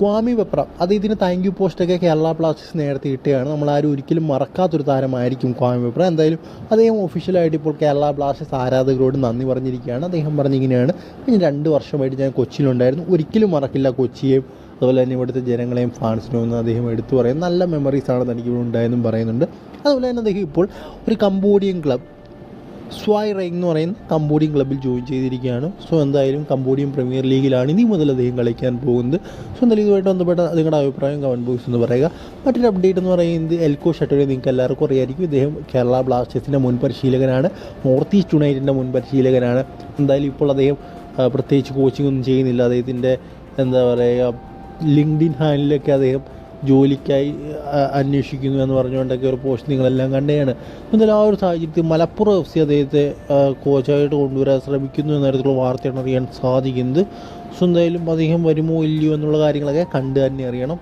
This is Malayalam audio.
ക്വാമി വെപ്ര അത് ഇതിന് താങ്ക് യു പോസ്റ്റൊക്കെ കേരള ബ്ലാസ്റ്റേഴ്സ് നേരത്തെ ഇട്ടയാണ്. നമ്മൾ ആരും ഒരിക്കലും മറക്കാത്തൊരു താരമായിരിക്കും ക്വാമി വെപ്ര. എന്തായാലും അദ്ദേഹം ഒഫീഷ്യലായിട്ട് ഇപ്പോൾ കേരള ബ്ലാസ്റ്റേഴ്സ് ആരാധകരോട് നന്ദി പറഞ്ഞിരിക്കുകയാണ്. അദ്ദേഹം പറഞ്ഞിങ്ങനെയാണ് പിന്നെ രണ്ട് വർഷമായിട്ട് ഞാൻ കൊച്ചിയിലുണ്ടായിരുന്നു. ഒരിക്കലും മറക്കില്ല കൊച്ചിയെയും അതുപോലെ തന്നെ ഇവിടുത്തെ ജനങ്ങളെയും ഫാൻസിനെയും ഒന്ന് അദ്ദേഹം എടുത്തു പറയും. നല്ല മെമ്മറീസാണ് തനിക്ക് ഇവിടെ ഉണ്ടായെന്നും പറയുന്നുണ്ട്. അതുപോലെ തന്നെ അദ്ദേഹം ഇപ്പോൾ ഒരു കംബോഡിയൻ ക്ലബ് സ്വായ് റൈങ് എന്ന് പറയുന്ന കമ്പോഡിയൻ ക്ലബ്ബിൽ ജോയിൻ ചെയ്തിരിക്കുകയാണ്. സോ എന്തായാലും കമ്പോഡിയൻ പ്രീമിയർ ലീഗിലാണ് ഇനി മുതൽ അദ്ദേഹം കളിക്കാൻ പോകുന്നത്. സോ എന്തായാലും ഇതുമായിട്ട് ബന്ധപ്പെട്ട നിങ്ങളുടെ അഭിപ്രായം കമന്റ് ബോക്സ് എന്ന് പറയുക. മറ്റൊരു അപ്ഡേറ്റ് എന്ന് പറയുന്നത് എൽക്കോ ഷട്ടോയെ നിങ്ങൾക്ക് എല്ലാവർക്കും അറിയായിരിക്കും. ഇദ്ദേഹം കേരള ബ്ലാസ്റ്റേഴ്സിന്റെ മുൻ പരിശീലകനാണ്. നോർത്ത് ഈസ്റ്റ് യുണൈറ്റഡിന്റെ മുൻ പരിശീലകനാണ്. എന്തായാലും ഇപ്പോൾ അദ്ദേഹം പ്രത്യേകിച്ച് കോച്ചിങ് ഒന്നും ചെയ്യുന്നില്ല. അദ്ദേഹത്തിന്റെ എന്താ പറയുക ലിങ്ക്ഡിൻ ഹാൻഡിലൊക്കെ അദ്ദേഹം ജോലിക്കായി അന്വേഷിക്കുന്നു എന്ന് പറഞ്ഞുകൊണ്ടൊക്കെ ഒരു പോസ്റ്റ് നിങ്ങളെല്ലാം കണ്ടതാണ് എന്നാലും ആ ഒരു സാഹചര്യത്തിൽ മലപ്പുറം എഫ് സി അദ്ദേഹത്തെ കോച്ചായിട്ട് കൊണ്ടുവരാൻ ശ്രമിക്കുന്നു എന്ന തരത്തിലുള്ള വാർത്തയാണ് അറിയാൻ സാധിക്കുന്നത്. സോ എന്തായാലും അദ്ദേഹം വരുമോ ഇല്ലയോ എന്നുള്ള കാര്യങ്ങളൊക്കെ കണ്ടു തന്നെ അറിയണം.